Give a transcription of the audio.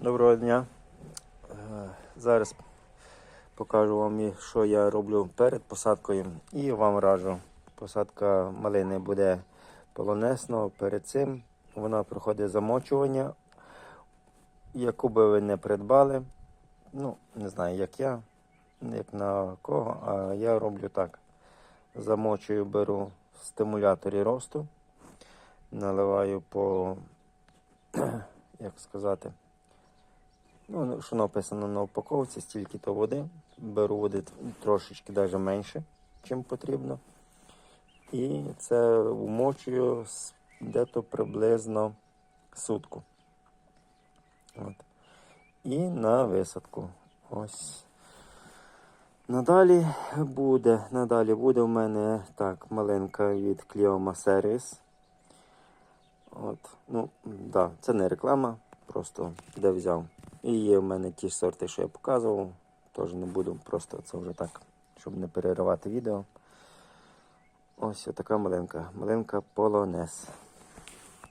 Доброго дня. Е, Зараз покажу вам, що я роблю перед посадкою і вам раджу. Посадка малини буде полонесно. Перед цим вона проходить замочування, яку би ви не придбали. Ну, не знаю, як я, як на кого, а я роблю так. Замочую, беру в стимуляторі росту, наливаю по, як сказати, Ну, що написано на упаковці, стільки то води. Беру води трошечки навіть менше, чим потрібно. І це вмочую дето приблизно сутку. От. І на висадку. Ось. Надалі буде, надалі буде в мене так, малинка від Clioma Service. От, ну, да, це не реклама, просто де взяв. І є в мене ті ж сорти, що я показував. Теж не буду, просто це вже так, щоб не переривати відео. Ось така маленька. Маленька Полонез.